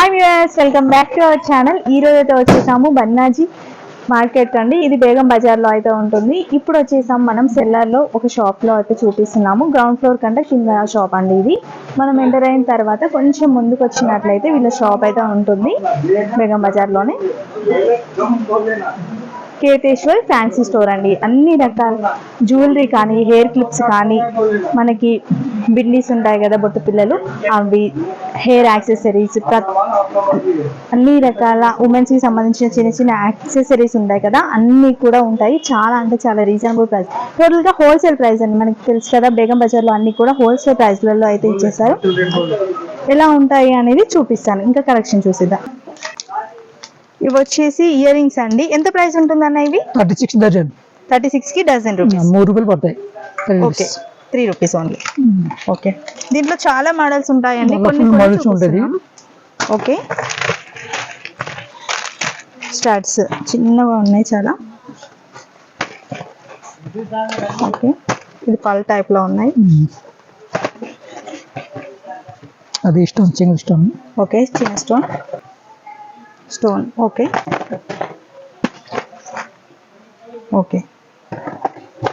Hi viewers welcome back to our channel ఈ రోజు అయితే వచ్చేసాము బన్నాజీ మార్కెట్ అండి. ఇది బేగం బజార్లో అయితే ఉంటుంది. ఇప్పుడు వచ్చేసాము మనం సెల్లార్లో ఒక షాప్లో అయితే చూపిస్తున్నాము. గ్రౌండ్ ఫ్లోర్ కంటే కింద షాప్ అండి ఇది. మనం ఎంటర్ అయిన తర్వాత కొంచెం ముందుకు వచ్చినట్లయితే వీళ్ళ షాప్ అయితే ఉంటుంది బేగం బజార్లోనే కేతేశ్వర్ ఫ్యాన్సీ స్టోర్ అండి. అన్ని రకాల జ్యువెలరీ కానీ హెయిర్ క్లిప్స్ కానీ మనకి బిల్లీస్ ఉంటాయి కదా బొట్టు పిల్లలు. అవి హెయిర్ యాక్సెసరీస్ అన్ని రకాల ఉమెన్స్కి సంబంధించిన చిన్న చిన్న యాక్సెసరీస్ ఉంటాయి కదా అన్ని కూడా ఉంటాయి. చాలా అంటే చాలా రీజనబుల్ ప్రైస్. టోటల్గా హోల్సేల్ ప్రైస్ అండి. మనకి తెలుసు కదా బేగం బజార్లో అన్నీ అన్ని కూడా హోల్సేల్ ప్రైస్లలో అయితే ఇచ్చేసారు ఎలా ఉంటాయి అనేది చూపిస్తాను. ఇంకా కలెక్షన్ చూసిద్దాం. ఇవి వచ్చేసి ఇయర్ రింగ్స్ అండి. ఎంత ప్రైస్ ఉంటుంది అన్న ఇవి? Thirty six dozen. థర్టీ సిక్స్కి డజన్ రూపీస్. మూడు రూపాయలు పడతాయి. Okay. Three rupees only. Okay. దీంట్లో చాలా మోడల్స్ ఉంటాయండి. మళ్ళా కొన్ని models ఉంటది. ఓకే. స్టార్ట్స్ చిన్నగా ఉన్నాయి చాలా. ఓకే. ఇది పల్ టైప్లో ఉన్నాయి. మ్మ్. అది ఇష్టం సింగిల్ ఇష్టం ఓకే చిన్న స్టోన్ స్టోన్. ఓకే. ఓకే.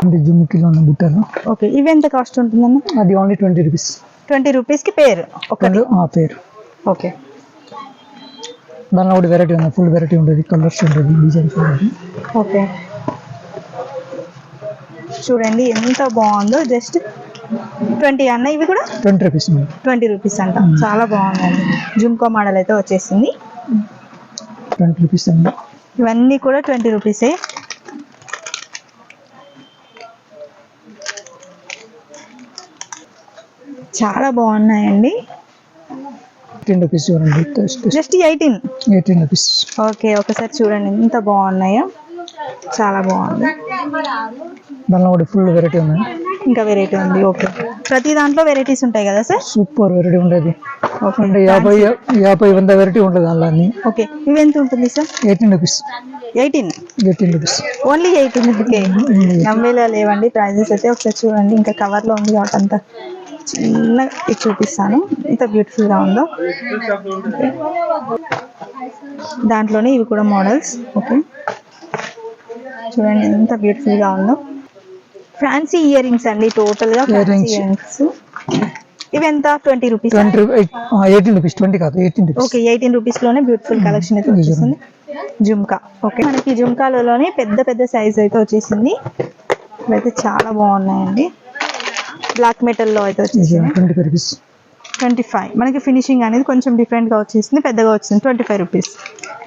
అంటే జుమ్మికిలో ఉన్న బుట్టలు. ఓకే. ఇవి ఎంత కాస్ట్ ఉంటుందన్న అది ఓన్లీ ట్వంటీ రూపీస్ ట్వంటీ రూపీస్కి పేరు. ఒకటి. ఆ పేరు. ఓకే. దానిలో కూడా వెరైటీ ఉంది. ఫుల్ వెరైటీ ఉంటుంది కలర్స్ ఉంటుంది డిజైన్స్ ఉంటుంది ఓకే. చూడండి ఎంత బాగుందో. జస్ట్ ట్వంటీ అన్న ఇవి కూడా? ట్వంటీ రూపీస్ ట్వంటీ రూపీస్ అంట. చాలా బాగుందండి. జుమ్కో మోడల్ అయితే వచ్చేసింది. ట్వంటీ రూపీస్ అండి ఇవన్నీ కూడా ట్వంటీ రూపీసే చాలా బాగున్నాయండి. ఎయిటీన్ రూపీస్ చూడండి. Just eighteen? Eighteen rupees. Okay ఒకసారి చూడండి. ఎంత బాగున్నాయో. చాలా బాగుంది. దానిలో కూడా ఫుల్ వెరైటీ ఉంది ఇంకా వెరైటీ ఉంది. ఓకే. ప్రతి దాంట్లో వెరైటీస్ ఉంటాయి కదా సార్? సూపర్ వెరైటీ ఓకే అంటే యాభై యాభై వంద వెరైటీ ఉంటుంది దానిలో అన్ని ఓకే. ఇవి ఎంత ఉంటుంది sir? Eighteen rupees eighteen eighteen rupees only eighteen okay నమ్మేలా లేవండి. ప్రైజెస్ అయితే ఒకసారి చూడండి. ఇంకా కవర్లో ఉంది కాబట్టి అంత చిన్న చూపిస్తాను. ఎంత బ్యూటిఫుల్గా ఉందో. దాంట్లోనే ఇవి కూడా మోడల్స్ ఓకే చూడండి ఎంత బ్యూటిఫుల్గా ఉందో. ఫ్యాన్సీ ఇయర్ రింగ్స్ అండి టోటల్గా ఫ్యాన్సీ. ఇయర్ రింగ్స్ ఇవి ఎంత twenty rupees twenty eighteen rupees twenty కాదు ఎయిటీన్ రూపీస్. ఓకే ఎయిటీన్ రూపీస్లోనే బ్యూటిఫుల్ కలెక్షన్ అయితే వచ్చేసింది. జుమ్కా. ఓకే మనకి జుమ్కాలలోనే పెద్ద పెద్ద సైజ్ అయితే వచ్చేసింది. ఇవైతే చాలా బాగున్నాయండి. బ్లాక్ మెటల్లో అయితే వచ్చేసింది. Twenty rupees. Twenty five. మనకి ఫినిషింగ్ అనేది కొంచెం డిఫరెంట్గా వచ్చేసింది పెద్దగా వచ్చింది ట్వంటీ ఫైవ్ రూపీస్.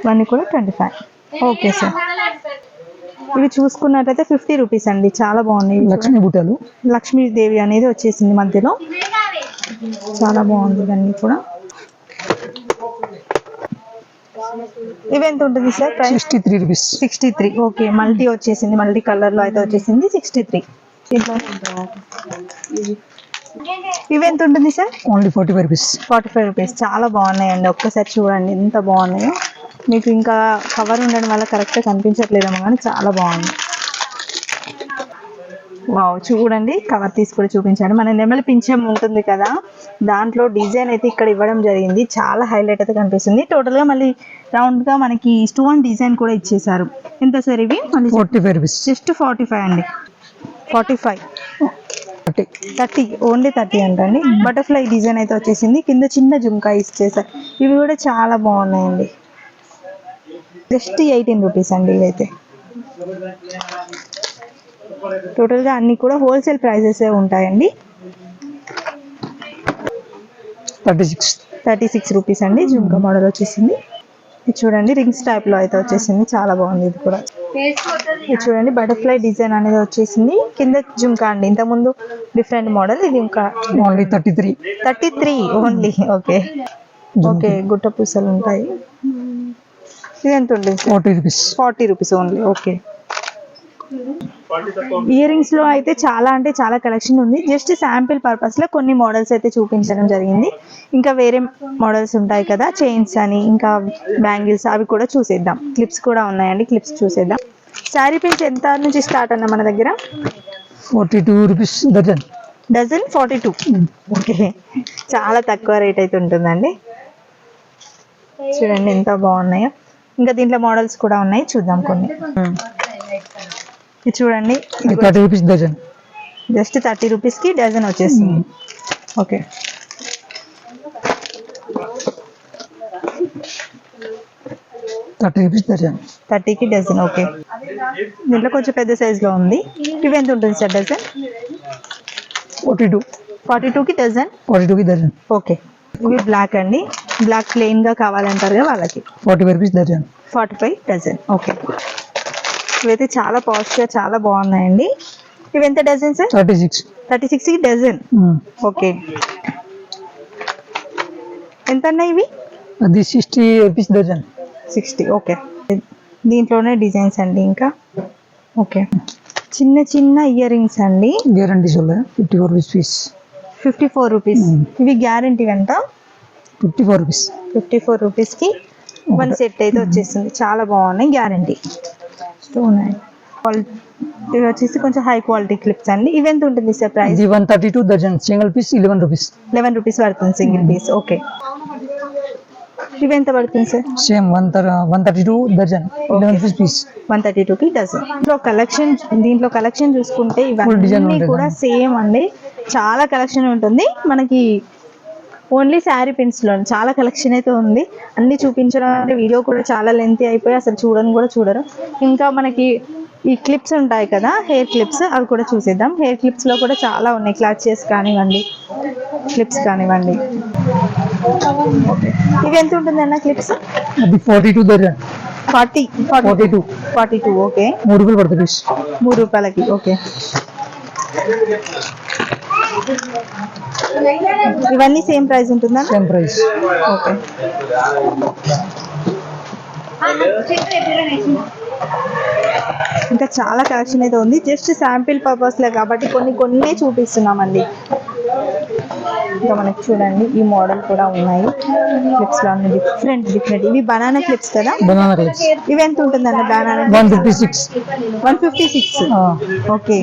ఇవన్నీ కూడా ట్వంటీ ఫైవ్. Okay sir. ఇవి చూసుకున్నట్టయితే ఫిఫ్టీ రూపీస్ అండి చాలా బాగున్నాయి. లక్ష్మీ బుట్టలు లక్ష్మీదేవి అనేది వచ్చేసింది మధ్యలో. చాలా బాగుంది ఇవన్నీ కూడా. ఇవి ఎంత ఉంటుంది sir price? Sixty three rupees. Sixty three. Okay multi వచ్చేసింది మల్టీ కలర్లో అయితే వచ్చేసింది సిక్స్టీ త్రీ. ఇవి ఎంత ఉంటుంది sir? Only forty five rupees. Forty five rupees. చాలా బాగున్నాయండి. ఒక్కసారి చూడండి ఎంత బాగున్నాయో. మీకు ఇంకా కవర్ ఉండడం వల్ల కరెక్ట్గా కనిపించట్లేదేమో కానీ చాలా బాగుంది. చూడండి కవర్ తీసి కూడా చూపించాను మన నెమలి పింఛం ఉంటుంది కదా దాంట్లో డిజైన్ అయితే ఇక్కడ ఇవ్వడం జరిగింది. చాలా హైలైట్ అయితే కనిపిస్తుంది. టోటల్గా మళ్ళీ రౌండ్గా మనకి స్టోన్ డిజైన్ కూడా ఇచ్చేసారు ఎంత సార్ ఇవి? మళ్ళీ forty five rupees just forty five అండి. Forty five thirty thirty only thirty అంటండి. బటర్ఫ్లై డిజైన్ అయితే వచ్చేసింది. కింద చిన్న జుంకా ఇచ్చేసారు ఇవి కూడా చాలా బాగున్నాయండి. జస్ట్ ఎయిటీన్ రూపీస్ అండి ఇవైతే. టోటల్గా అన్ని కూడా హోల్సేల్ ప్రైజెస్ ఉంటాయండి. Thirty six thirty six rupees అండి జుంకా మోడల్ వచ్చేసింది. ఇది చూడండి రింగ్స్ టైప్లో అయితే వచ్చేసింది చాలా బాగుంది ఇది కూడా. ఇది చూడండి బటర్ఫ్లై డిజైన్ అనేది వచ్చేసింది. కింద జుంకా అండి ఇంతకుముందు డిఫరెంట్ మోడల్ ఇది ఇంకా only thirty three thirty three only okay okay గుట్ట పూసలు ఉంటాయి. ఇది ఎంత ఉంటుంది forty rupees forty rupees only okay year రింగ్స్లో అయితే చాలా అంటే చాలా కలెక్షన్ ఉంది. జస్ట్ శాంపిల్ పర్పస్లో కొన్ని మోడల్స్ అయితే చూపించడం జరిగింది. ఇంకా వేరే మోడల్స్ ఉంటాయి కదా చైన్స్ అని ఇంకా బ్యాంగిల్స్ అవి కూడా చూసేద్దాం. క్లిప్స్ కూడా ఉన్నాయండి క్లిప్స్ చూసేద్దాం. శారీ పిన్స్ ఎంత నుంచి స్టార్ట్ అన్న మన దగ్గర? Forty two rupees dozen dozen forty two okay చాలా తక్కువ రేట్ అయితే ఉంటుందండి. చూడండి ఎంత బాగున్నాయో. ఇంకా దీంట్లో మోడల్స్ కూడా ఉన్నాయి చూద్దాం కొన్ని. ఇది చూడండి. Thirty rupees dozen. Just thirty రూపీస్కి డజన్ వచ్చేస్తుంది. Okay thirty rupees dozen. థర్టీకి డజన్ ఓకే. దీంట్లో కొంచెం పెద్ద సైజులో ఉంది. ఇవి ఎంత ఉంటుంది sir dozen? Forty two. Forty టూకి డజన్? ఫార్టీ టూకి డజన్. ఓకే. ఇవి బ్లాక్ అండి. బ్లాక్ ప్లెయిన్గా కావాలంటారు కదా వాళ్ళకి. Forty five rupees dozen. Forty five dozen okay. ఇవైతే చాలా పాజిటివ్గా చాలా బాగున్నాయండి. ఇవి ఎంత dozen sir thirty six. Thirty సిక్స్కి డజన్? ఓకే. ఎంత అన్నాయి ఇవి? అది sixty rupees dozen. Sixty okay. దీంట్లోనే డిజైన్స్ అండి ఇంకా. ఓకే. చిన్న చిన్న ఇయర్ రింగ్స్ అండి. గ్యారంటీ సొల్ల fifty four rupees piece. Fifty four rupees. ఇవి గ్యారంటీ ఎంత? Fifty four rupees. Fifty four రూపీస్కి వన్ సెట్ అయితే వచ్చేస్తుంది చాలా బాగున్నాయి. గ్యారంటీ స్టోన్ క్వాలిటీ ఇవి వచ్చేసి కొంచెం హై క్వాలిటీ క్లిప్స్ అండి. ఇవి ఎంత ఉంటుంది సార్ ప్రైస్ ఇది one thirty two dozen single piece eleven rupees eleven rupees పడుతుంది సింగిల్ పీస్ ఓకే ఇవి ఎంత పడుతుంది sir same one one thirty two dozen eleven rupees piece one thirty టూకి డజన్ దీంట్లో కలెక్షన్ దీంట్లో కలెక్షన్ చూసుకుంటే ఇవన్నీ. కూడా సేమ్ అండి. చాలా కలెక్షన్ ఉంటుంది. మనకి ఓన్లీ శారీ లో చాలా కలెక్షన్ అయితే ఉంది. అన్ని చూపించడం అంటే వీడియో కూడా చాలా లెంతీ అయిపోయి అసలు చూడని కూడా చూడరు. ఇంకా మనకి ఈ క్లిప్స్ ఉంటాయి కదా హెయిర్ క్లిప్స్ అవి కూడా చూసేద్దాం. హెయిర్ క్లిప్స్లో కూడా చాలా ఉన్నాయి. క్లాచెస్ కానివ్వండి క్లిప్స్ కానివ్వండి. ఇవి ఎంత ఉంటుంది అన్న clips forty two dozen forty forty two forty two okay మూడు రూపాయలు పడుతుంది. మూడు రూపాయలకి ఓకే ఇవన్నీ సేమ్ ప్రైస్ ఉంటుందా? Same price okay. ఇంకా చాలా కలెక్షన్ అయితే ఉంది. జస్ట్ శాంపిల్ పర్పస్లే కాబట్టి కొన్ని కొన్ని చూపిస్తున్నామండి. ఇంకా మనకి చూడండి ఈ మోడల్ కూడా ఉన్నాయి. క్లిప్స్లో డిఫరెంట్ డిఫరెంట్ ఇవి బనానా క్లిప్స్ కదా? బనానా క్లిప్స్ ఇవి ఎంత ఉంటుందండి banana one fifty six. One fifty six. Okay.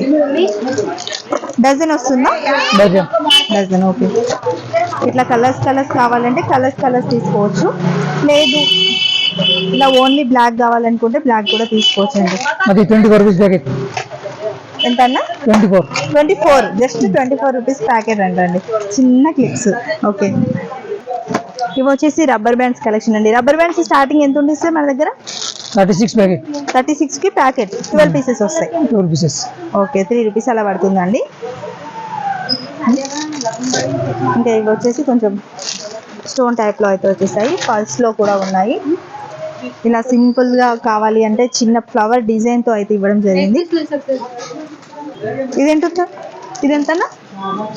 Dozen వస్తుందా? డజన్. Dozen okay. ఇట్లా కలర్స్ కలర్స్ కావాలంటే కలర్స్ కలర్స్ తీసుకోవచ్చు. లేదు ఇలా ఓన్లీ బ్లాక్ కావాలనుకుంటే బ్లాక్ కూడా తీసుకోవచ్చు అండి అది ట్వంటీ ప్యాకెట్ ఎంత అన్న twenty four. Twenty four. Just twenty four rupees packet అంటండి. చిన్న క్లిప్స్. ఓకే. ఇవి వచ్చేసి రబ్బర్ బ్యాండ్స్ కలెక్షన్ అండి. రబ్బర్ బ్యాండ్స్ స్టార్టింగ్ ఎంత ఉంటుంది సార్ మన దగ్గర? థర్టీ సిక్స్ ప్యాకెట్ థర్టీ సిక్స్కి ప్యాకెట్ ట్వెల్వ్ పీసెస్ వస్తాయి. Two rupees okay. Three rupees అలా పడుతుందండి. ఇంకా ఇవి వచ్చేసి కొంచెం స్టోన్ టైప్లో అయితే వచ్చేసాయి. పల్స్లో కూడా ఉన్నాయి. ఇలా సింపుల్గా కావాలి అంటే చిన్న ఫ్లవర్ డిజైన్తో అయితే ఇవ్వడం జరిగింది. ఇదేంటో ఇదెంతనా?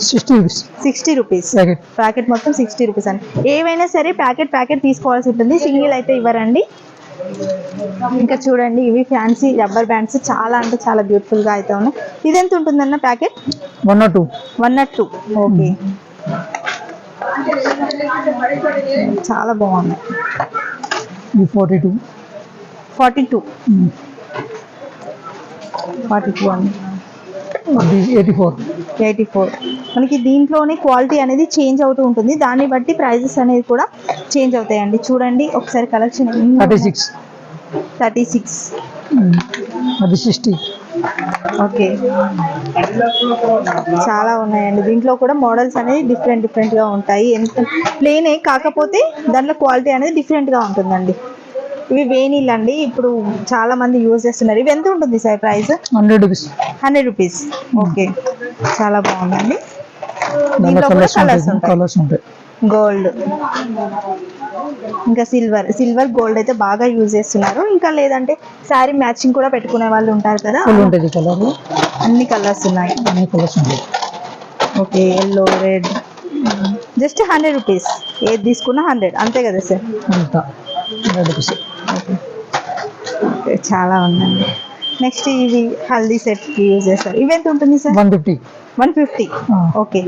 Sixty rupees. Sixty rupees. Packet packet మొత్తం సిక్స్టీ రూపీస్ అండి. ఏవైనా సరే ప్యాకెట్ ప్యాకెట్ తీసుకోవాల్సి ఉంటుంది. సింగిల్ అయితే ఇవ్వరండి. ఇంకా చూడండి ఇవి ఫ్యాన్సీ రబ్బర్ బ్యాండ్స్ చాలా అంటే చాలా బ్యూటిఫుల్గా అయితే ఉన్నాయి. ఇది ఎంత ఉంటుందన్న packet one naught two one naught two okay చాలా బాగుంది ఇది forty two. Forty two forty two అండి. Eighty four. Eighty four. మనకి దీంట్లోనే క్వాలిటీ అనేది చేంజ్ అవుతూ ఉంటుంది. దాన్ని బట్టి ప్రైజెస్ అనేది కూడా చేంజ్ అవుతాయండి. చూడండి ఒకసారి collection thirty six. Thirty six. అది సిక్స్టీ. ఓకే. చాలా ఉన్నాయండి. దీంట్లో కూడా మోడల్స్ అనేది డిఫరెంట్ డిఫరెంట్గా ఉంటాయి. ఎంత ప్లేనే కాకపోతే దాంట్లో క్వాలిటీ అనేది డిఫరెంట్గా ఉంటుందండి. ఇవి వేనీళ్ళు అండి. ఇప్పుడు చాలా మంది యూజ్ చేస్తున్నారు. ఇవి ఎంత ఉంటుంది sir price? Hundred rupees. Hundred rupees. Okay. చాలా బాగుందండి. దాంట్లో కలర్స్ ఉంటాయి. గోల్డ్. ఇంకా సిల్వర్ సిల్వర్ గోల్డ్ అయితే బాగా యూజ్ చేస్తున్నారు. ఇంకా లేదంటే శారీ మ్యాచింగ్ కూడా పెట్టుకునే వాళ్ళు ఉంటారు కదా. ఉంటుంది కలర్ అన్ని కలర్స్ ఉన్నాయి. అన్ని కలర్స్ ఉంటాయి. Okay yellow red just hundred rupees ఏది తీసుకున్నా హండ్రెడ్ అంతే కదా సార్ అంతా. హండ్రెడ్ రూపీస్ ఓకే చాలా ఉందండి. నెక్స్ట్ ఇవి హల్దీ సెట్కి యూజ్ చేస్తారు. ఇవి ఎంత ఉంటుంది sir one fifty. One fifty. Okay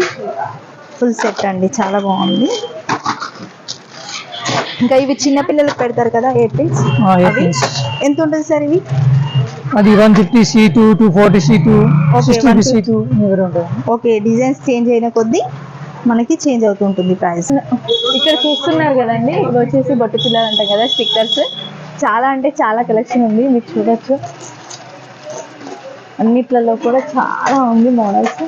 full set అండి. చాలా బాగుంది. ఇంకా ఇవి చిన్న పిల్లలకు పెడతారు కదా ఎయిర్ పిన్స్ ఎంత ఉంటుంది సార్ ఇవి? అది one fifty C two two forty C two Okay, sixty 150. C two okay designs change అయిన కొద్దీ మనకి చేంజ్ అవుతుంటుంది ప్రైస్. ఇక్కడ చూస్తున్నారు కదండి ఇవి వచ్చేసి బొట్టు పిల్లలు అంటాం కదా స్టిక్కర్స్. చాలా అంటే చాలా కలెక్షన్ ఉంది మీరు చూడొచ్చు. అన్నిట్లలో కూడా చాలా ఉంది మోడల్స్.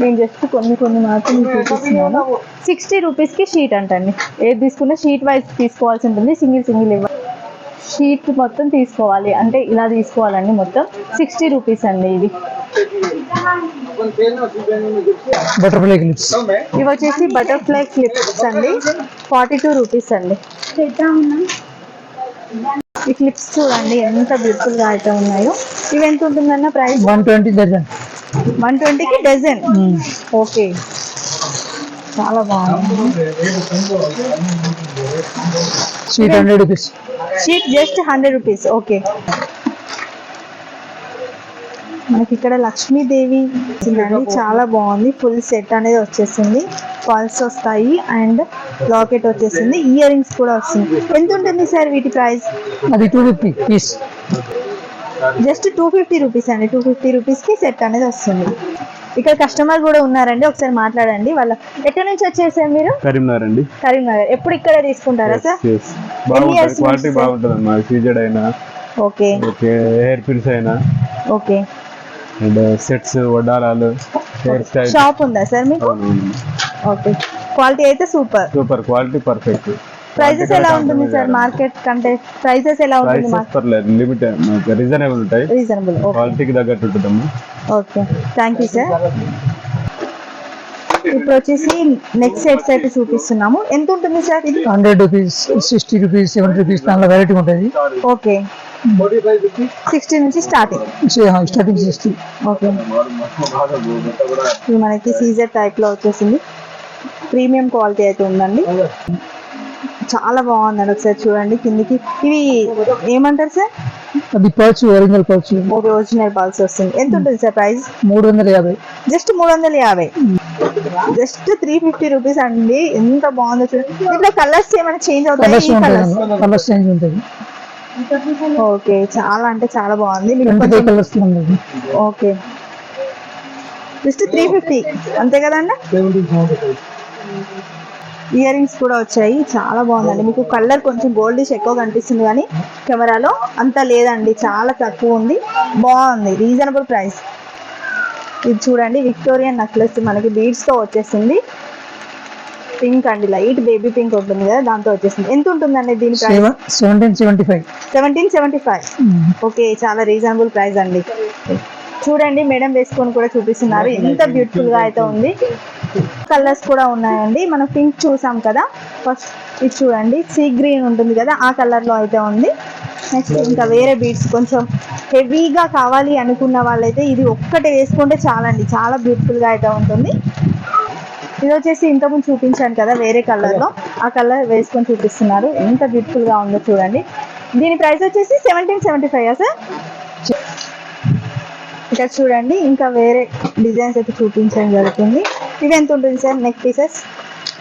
నేను జస్ట్ కొన్ని కొన్ని మాత్రం చూపిస్తున్నాను. సిక్స్టీ రూపీస్కి షీట్ అంటండి. ఏది తీసుకున్నా షీట్ వైజ్ తీసుకోవాల్సి ఉంటుంది. సింగిల్ సింగిల్ ఇవ్వ షీట్ మొత్తం తీసుకోవాలి. అంటే ఇలా తీసుకోవాలండి మొత్తం. సిక్స్టీ రూపీస్ అండి ఇది. Butterfly clips. ఇవి వచ్చేసి బటర్ఫ్లై క్లిప్స్ అండి. ఫార్టీ టూ రూపీస్ అండి. ఈ క్లిప్స్ చూడండి ఎంత బ్యూటిఫుల్గా అయితే ఉన్నాయో. ఇవి ఎంత ఉంటుందన్న ప్రైస్? వన్ ట్వంటీ వన్ ట్వంటీకి డజన్. ఓకే. చాలా బాగుంది. Sheet hundred rupees sheet just hundred rupees okay. మనకి ఇక్కడ లక్ష్మీదేవి చాలా బాగుంది. ఫుల్ సెట్ అనేది వచ్చేసింది. పల్స్ వస్తాయి అండ్ లాకెట్ వచ్చేసింది. ఇయర్ రింగ్స్ కూడా వస్తుంది ఎంత ఉంటుంది సార్ వీటి ప్రైస్ అది two fifty piece just two fifty rupees అండి. టూ ఫిఫ్టీ రూపీస్కి సెట్ అనేది వస్తుంది. ఇక్కడ కస్టమర్ కూడా ఉన్నారండి. ఒకసారి మాట్లాడండి. వాళ్ళ ఎక్కడి నుంచి వచ్చేసారు మీరు? కరీంనగర్ అండి. కరీంనగర్. ఎప్పుడు ఇక్కడ తీసుకుంటారా సార్? క్వాలిటీ? బాగుంటుంది. అమ్మా సీజెడ్ అయినా ఓకే. ఓకే. హెయిర్ పిన్స్ అయినా. ఓకే. అండ్ సెట్స్ వడ్డారాలు హెయిర్ స్టైల్ షాప్ ఉందా సార్ మీకు? ఓకే. క్వాలిటీ అయితే super. Super quality perfect prices ఎలా ఉంటుంది సార్ మార్కెట్ కంటే ప్రైజెస్ ఎలా ఉంటుంది ప్రైసెస్ పర్లేదు. లిమిట్ రీజనబుల్ ఉంటాయి. రీజనబుల్ ఓకే క్వాలిటీకి తగ్గట్టు ఉంటుందమ్మా ఓకే థ్యాంక్ యూ సార్ ఇప్పుడు వచ్చేసి నెక్స్ట్ సెట్స్ అయితే చూపిస్తున్నాము. ఎంత ఉంటుంది సార్ ఇది hundred rupees sixty rupees seventy rupees దాంట్లో వెరైటీ ఉంటుంది. ఓకే సిక్స్టీ నుంచి స్టార్టింగ్ స్టార్టింగ్ సిక్స్టీ ఓకే ఇది మనకి సీజర్ టైప్లో వచ్చేసింది. ప్రీమియం క్వాలిటీ అయితే ఉందండి. చాలా బాగుందండి ఒకసారి చూడండి కిందికి. ఇవి ఏమంటారు సార్? అది పర్చ్ ఒరిజినల్ పర్చ్ ఒరిజినల్ పాల్స్ వస్తుంది. ఎంత ఉంటుంది సార్ ప్రైస్? మూడు వందల యాభై. జస్ట్ మూడు వందల యాభై. జస్ట్ త్రీ ఫిఫ్టీ రూపీస్ అండి. ఎంత బాగుందో చూడండి. దీంట్లో కలర్స్ ఏమైనా చేంజ్ అవుతాయి? కలర్స్ చేంజ్ ఉంటుంది ఓకే చాలా అంటే చాలా బాగుంది. ఓకే. Just three fifty. అంతే కదండి? ఇయర్ రింగ్స్ కూడా వచ్చాయి. చాలా బాగుందండి. మీకు కలర్ కొంచెం గోల్డిష్ ఎక్కువ కనిపిస్తుంది కానీ కెమెరాలో అంత లేదండి. చాలా తక్కువ ఉంది. బాగుంది. రీజనబుల్ ప్రైస్ ఇది చూడండి. విక్టోరియన్ నెక్లెస్ మనకి beads తో వచ్చేసింది. పింక్ అండి. లైట్ బేబీ పింక్ ఉంటుంది కదా దాంతో వచ్చేసింది. ఎంత ఉంటుందండి దీని price seventeen seventy five seventeen seventy five okay చాలా రీజనబుల్ ప్రైస్ అండి. చూడండి మేడం వేసుకొని కూడా చూపిస్తున్నారు. ఎంత బ్యూటిఫుల్గా అయితే ఉంది. కలర్స్ కూడా ఉన్నాయండి. మనం పింక్ చూసాం కదా? ఫస్ట్ ఇది చూడండి. సీ గ్రీన్ ఉంటుంది కదా? ఆ కలర్లో అయితే ఉంది. నెక్స్ట్ ఇంకా వేరే బీడ్స్ కొంచెం హెవీగా కావాలి అనుకున్న వాళ్ళైతే ఇది ఒక్కటే వేసుకుంటే చాలండి. చాలా బ్యూటిఫుల్గా అయితే ఉంటుంది. ఇది వచ్చేసి ఇంతకుముందు చూపించాను కదా వేరే కలర్లో. ఆ కలర్ వేసుకొని చూపిస్తున్నారు. ఎంత బ్యూటిఫుల్గా ఉందో చూడండి. దీని ప్రైస్ వచ్చేసి సెవెంటీన్ సెవెంటీ ఫైవ్ సార్ ఇక్కడ చూడండి ఇంకా వేరే డిజైన్స్ అయితే చూపించడం జరుగుతుంది. ఇవి ఎంత ఉంటుంది sir neck pieces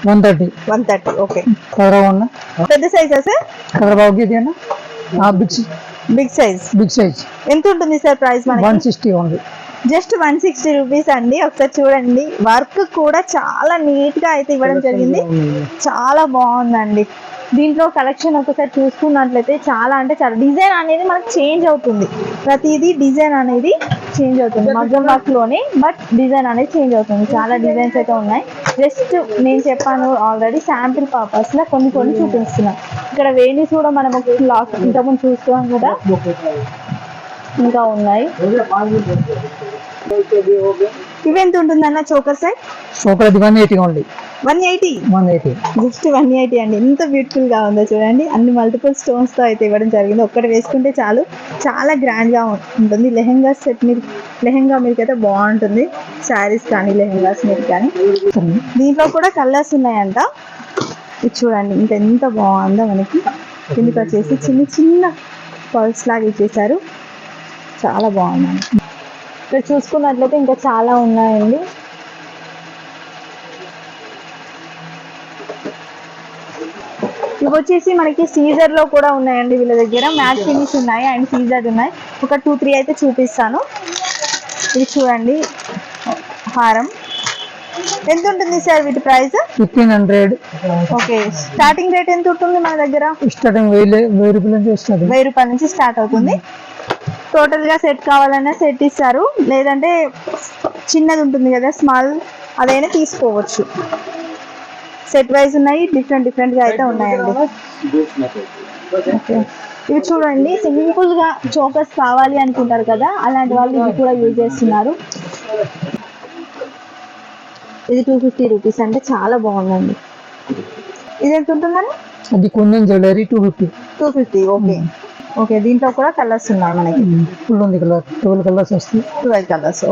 one thirty one thirty okay పెద్ద సైజా సార్? ఇది అన్న big big size big size ఎంత ఉంటుంది సార్ ప్రైస్ వన్ మనకి sixty only just one sixty rupees అండి. ఒకసారి చూడండి. వర్క్ కూడా చాలా నీట్గా అయితే ఇవ్వడం జరిగింది. చాలా బాగుందండి. దీంట్లో కలెక్షన్ ఒకసారి చూసుకున్నట్లయితే చాలా అంటే చాలా డిజైన్ అనేది మనకు చేంజ్ అవుతుంది. ప్రతిదీ డిజైన్ అనేది చేంజ్ అవుతుంది. మగ్గం వర్క్లోనే బట్ డిజైన్ అనేది చేంజ్ అవుతుంది. చాలా డిజైన్స్ అయితే ఉన్నాయి. జస్ట్ నేను చెప్పాను ఆల్రెడీ శాంపిల్ పర్పస్లో కొన్ని కొన్ని చూపిస్తున్నా. ఇక్కడ వేణీస్ కూడా మనం ఒక లాక్ ఇంతకుముందు చూస్తున్నాం కదా? ఇంకా ఉన్నాయి. ఇవి ఎంత ఉంటుందన్న చోకర్ సైడ్ సూపర్ అది one eighty only one eighty. One eighty. Just one eighty అండి. ఎంత బ్యూటిఫుల్గా ఉందో చూడండి. అన్ని మల్టిపుల్ స్టోన్స్తో అయితే ఇవ్వడం జరిగింది. ఒక్కటి వేసుకుంటే చాలు. చాలా గ్రాండ్గా ఉంటుంది. లెహెంగా సెట్ మీరు లెహెంగా మీకు అయితే బాగుంటుంది. శారీస్ కానీ లెహెంగాస్ మీరు కానీ. దీంట్లో కూడా కలర్స్ ఉన్నాయంట. ఇది చూడండి. ఇంకా ఎంత బాగుందో మనకి. కిందకి వచ్చేసి చిన్న చిన్న పల్స్ లాగా ఇచ్చేసారు చాలా బాగుందండి ఇక్కడ చూసుకున్నట్లయితే ఇంకా చాలా ఉన్నాయండి. ఇవి వచ్చేసి మనకి సీజర్లో కూడా ఉన్నాయండి వీళ్ళ దగ్గర. మ్యాట్ ఫినిష్ ఉన్నాయి అండ్ సీజర్ ఉన్నాయి. ఒక టూ త్రీ అయితే చూపిస్తాను. ఇది చూడండి. హారం. ఎంత ఉంటుంది సార్ వీటి price? Fifteen hundred okay. Starting rate ఎంత ఉంటుంది మన దగ్గర? స్టార్టింగ్ వెయ్యి రూపాయల నుంచి వస్తుంది. వెయ్యి రూపాయల నుంచి స్టార్ట్ అవుతుంది. టోటల్గా సెట్ కావాలన్నా సెట్ ఇస్తారు. లేదంటే చిన్నది ఉంటుంది కదా స్మాల్ అదైనా తీసుకోవచ్చు. సెట్ వైజ్ ఉన్నాయి డిఫరెంట్ డిఫరెంట్గా అయితే ఉన్నాయండి. ఓకే ఇవి చూడండి సింపుల్గా చోకస్ కావాలి అనుకుంటారు కదా అలాంటి వాళ్ళు ఇవి కూడా యూజ్ చేస్తున్నారు. ఇది టూ ఫిఫ్టీ రూపీస్ అంటే చాలా బాగుందండి. ఇది ఎంత ఉంటుందండి? అది కొంచెం jewellery two fifty two fifty okay okay దీంట్లో కూడా కలర్స్ ఉన్నాయి మనకి. ఫుల్ ఉంది కలర్. ట్వెల్వ్ కలర్స్ వస్తాయి. ట్వెల్వ్ కలర్స్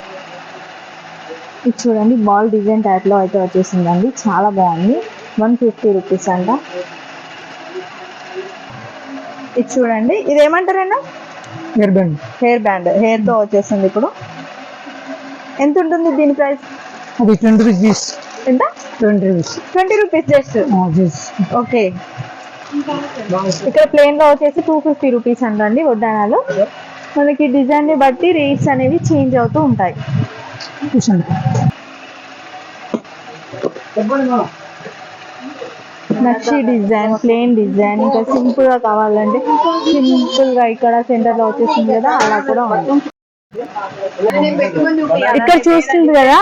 ఇది చూడండి బాల్ డిజైన్ టైప్లో అయితే వచ్చేసిందండి. చాలా బాగుంది. వన్ ఫిఫ్టీ రూపీస్ అంట. ఇది చూడండి ఇది ఏమంటారన్నా ఇయర్ బ్యాండ్ హెయిర్ బ్యాండ్ హెయిర్తో వచ్చేసింది ఇప్పుడు. ఎంత ఉంటుంది దీని ప్రైస్ అది ట్వంటీ రూపీస్ పీస్ ఎంత twenty rupees twenty rupees just okay ఇక్కడ ప్లేన్లో వచ్చేసి టూ ఫిఫ్టీ రూపీస్ అంటండి వడ్డానాలు మనకి డిజైన్ని బట్టి రేట్స్ అనేవి చేంజ్ అవుతూ ఉంటాయి. కూర్చోండి. నక్షి డిజైన్ ప్లేన్ డిజైన్ ఇంకా సింపుల్గా కావాలంటే సింపుల్గా ఇక్కడ సెంటర్లో వచ్చేసింది కదా అలా కూడా ఉంది. ఇక్కడ చూస్తుంది కదా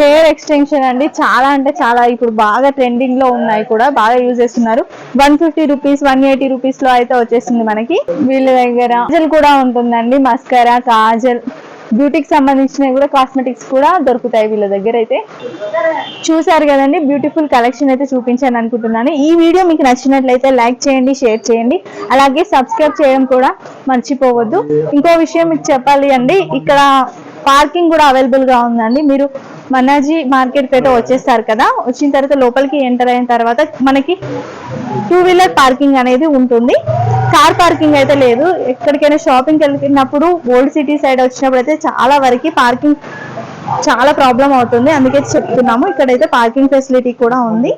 హెయిర్ ఎక్స్టెన్షన్ అండి. చాలా అంటే చాలా ఇప్పుడు బాగా ట్రెండింగ్లో ఉన్నాయి కూడా బాగా యూజ్ చేస్తున్నారు. One fifty rupees one eighty రూపీస్లో అయితే వచ్చేసింది మనకి. వీళ్ళ దగ్గర కాజల్ కూడా ఉంటుందండి మస్కరా కాజల్. బ్యూటీకి సంబంధించినవి కూడా కాస్మెటిక్స్ కూడా దొరుకుతాయి వీళ్ళ దగ్గర అయితే. చూసారు కదండి బ్యూటిఫుల్ కలెక్షన్ అయితే చూపించాను అనుకుంటున్నాను. ఈ వీడియో మీకు నచ్చినట్లయితే లైక్ చేయండి షేర్ చేయండి. అలాగే సబ్స్క్రైబ్ చేయడం కూడా మర్చిపోవద్దు. ఇంకో విషయం మీకు చెప్పాలి అండి ఇక్కడ పార్కింగ్ కూడా అవైలబుల్గా ఉందండి. మీరు మనాజీ మార్కెట్ అయితే వచ్చేస్తారు కదా. వచ్చిన తర్వాత లోపలికి ఎంటర్ అయిన తర్వాత మనకి టూ వీలర్ పార్కింగ్ అనేది ఉంటుంది. కార్ పార్కింగ్ అయితే లేదు. ఎక్కడికైనా షాపింగ్కి వెళ్ళినప్పుడు ఓల్డ్ సిటీ సైడ్ వచ్చినప్పుడు అయితే చాలా వరకు పార్కింగ్ చాలా ప్రాబ్లం అవుతుంది. అందుకే చెప్తున్నాము. ఇక్కడైతే పార్కింగ్ ఫెసిలిటీ కూడా ఉంది.